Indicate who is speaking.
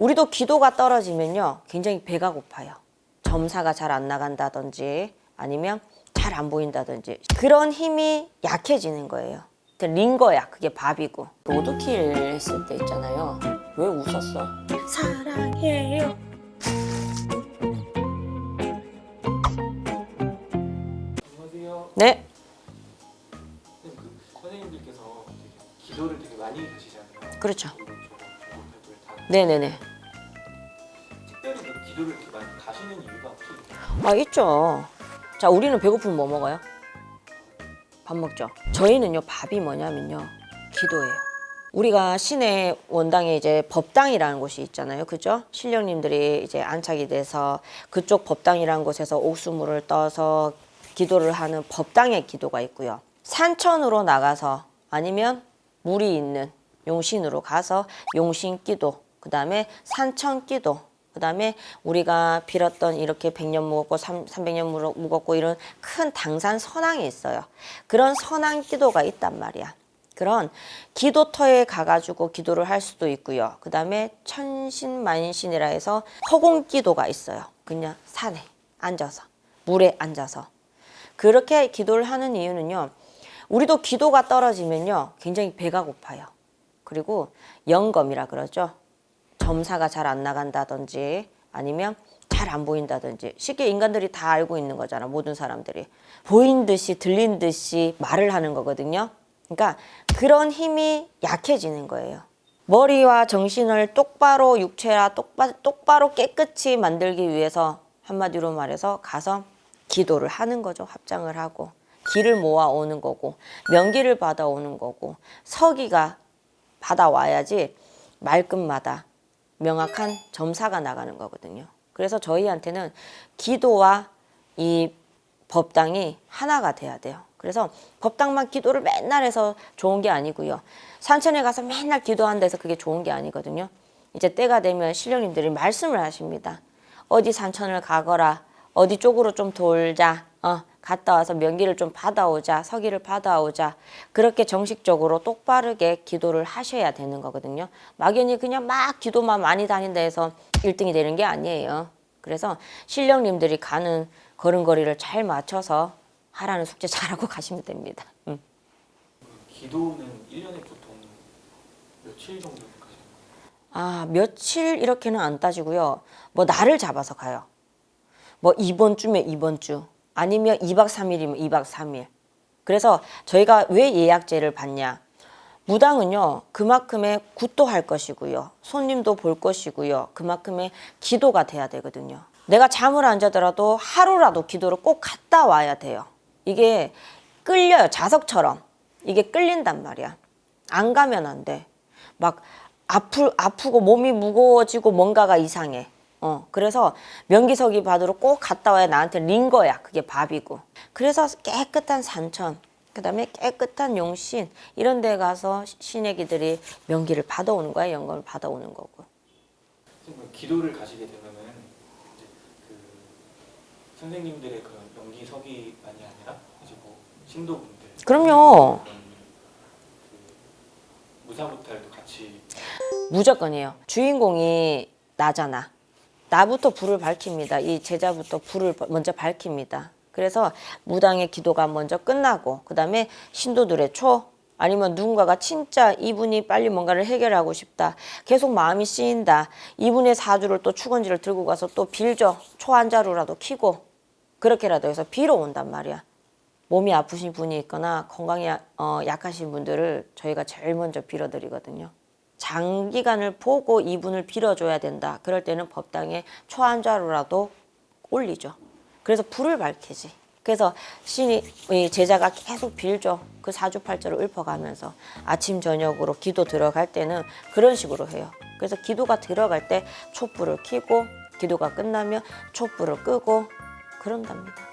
Speaker 1: 우리도 기도가 떨어지면요, 굉장히 배가 고파요. 점사가 잘 안 나간다든지 아니면 잘 안 보인다든지 그런 힘이 약해지는 거예요. 링거야, 그게 밥이고. 로드킬 했을 때 있잖아요. 왜 웃었어? 사랑해요.
Speaker 2: 안녕하세요.
Speaker 1: 네,
Speaker 2: 선생님, 그 선생님들께서 되게 기도를 되게 많이 하시잖아요.
Speaker 1: 그렇죠. 네네네.
Speaker 2: 기도를 이렇게 많이 가시는 이유가 혹시?
Speaker 1: 아, 있죠. 자, 우리는 배고프면 뭐 먹어요? 밥 먹죠. 저희는요, 밥이 뭐냐면요, 기도예요. 우리가 시내 원당에 이제 법당이라는 곳이 있잖아요. 그죠? 신령님들이 이제 안착이 돼서 그쪽 법당이라는 곳에서 옥수물을 떠서 기도를 하는 법당의 기도가 있고요. 산천으로 나가서 아니면 물이 있는 용신으로 가서 용신 기도, 그 다음에 산천 기도, 그 다음에 우리가 빌었던 이렇게 100년 묵었고 3, 300년 묵었고 이런 큰 당산 선왕이 있어요. 그런 선왕 기도가 있단 말이야. 그런 기도터에 가가지고 기도를 할 수도 있고요. 그 다음에 천신만신이라 해서 허공 기도가 있어요. 그냥 산에 앉아서, 물에 앉아서. 그렇게 기도를 하는 이유는요. 우리도 기도가 떨어지면요. 굉장히 배가 고파요. 그리고 영검이라 그러죠. 점사가 잘 안 나간다든지 아니면 잘 안 보인다든지 쉽게 인간들이 다 알고 있는 거잖아 모든 사람들이. 보인 듯이 들린 듯이 말을 하는 거거든요. 그러니까 그런 힘이 약해지는 거예요. 머리와 정신을 똑바로 육체라 똑바, 똑바로 깨끗이 만들기 위해서 한마디로 말해서 가서 기도를 하는 거죠. 합장을 하고 기를 모아오는 거고 명기를 받아오는 거고 서기가 받아와야지 말끝마다 명확한 점사가 나가는 거거든요. 그래서 저희한테는 기도와 이 법당이 하나가 돼야 돼요. 그래서 법당만 기도를 맨날 해서 좋은 게 아니고요. 산천에 가서 맨날 기도한다 해서 그게 좋은 게 아니거든요. 이제 때가 되면 신령님들이 말씀을 하십니다. 어디 산천을 가거라. 어디 쪽으로 좀 돌자. 어, 갔다 와서 명기를 좀 받아오자. 서기를 받아오자. 그렇게 정식적으로 똑바르게 기도를 하셔야 되는 거거든요. 막연히 그냥 막 기도만 많이 다닌다 해서 1등이 되는 게 아니에요. 그래서 신령님들이 가는 걸음걸이를 잘 맞춰서 하라는 숙제 잘하고 가시면 됩니다. 음.
Speaker 2: 그 기도는 1년에 보통 며칠 정도 가시나요?
Speaker 1: 아, 며칠 이렇게는 안 따지고요. 뭐 날을 잡아서 가요. 뭐 이번 주면 이번 주 아니면 2박 3일이면 2박 3일. 그래서 저희가 왜 예약제를 받냐? 무당은요, 그만큼의 굿도 할 것이고요. 손님도 볼 것이고요. 그만큼의 기도가 돼야 되거든요. 내가 잠을 안 자더라도 하루라도 기도를 꼭 갔다 와야 돼요. 이게 끌려요. 자석처럼. 이게 끌린단 말이야. 안 가면 안 돼. 막 아프, 아프고 몸이 무거워지고 뭔가가 이상해. 어, 그래서 명기석이 받으러 꼭 갔다 와야 나한테 링거야. 그게 밥이고. 그래서 깨끗한 산천, 그 다음에 깨끗한 용신, 이런 데 가서 신애기들이 명기를 받아오는 거야. 영감을 받아오는 거고.
Speaker 2: 기도를 가시게 되면은 그 선생님들의 그런 연기 서기만이 아니라 이제 뭐 신도분들
Speaker 1: 그럼요.
Speaker 2: 그 무사무탈도 같이
Speaker 1: 무조건이에요. 주인공이 나잖아. 나부터 불을 밝힙니다. 이 제자부터 불을 먼저 밝힙니다. 그래서 무당의 기도가 먼저 끝나고 그 다음에 신도들의 초 아니면 누군가가 진짜 이분이 빨리 뭔가를 해결하고 싶다. 계속 마음이 쓰인다. 이분의 사주를 또 축원지를 들고 가서 또 빌죠. 초 한 자루라도 키고 그렇게라도 해서 빌어 온단 말이야. 몸이 아프신 분이 있거나 건강이 어, 약하신 분들을 저희가 제일 먼저 빌어드리거든요. 장기간을 보고 이분을 빌어줘야 된다. 그럴 때는 법당에 초한자루라도 올리죠. 그래서 불을 밝히지. 그래서 신이 이 제자가 계속 빌죠. 그 사주팔자로 읊어가면서 아침 저녁으로 기도 들어갈 때는 그런 식으로 해요. 그래서 기도가 들어갈 때 촛불을 켜고 기도가 끝나면 촛불을 끄고 그런답니다.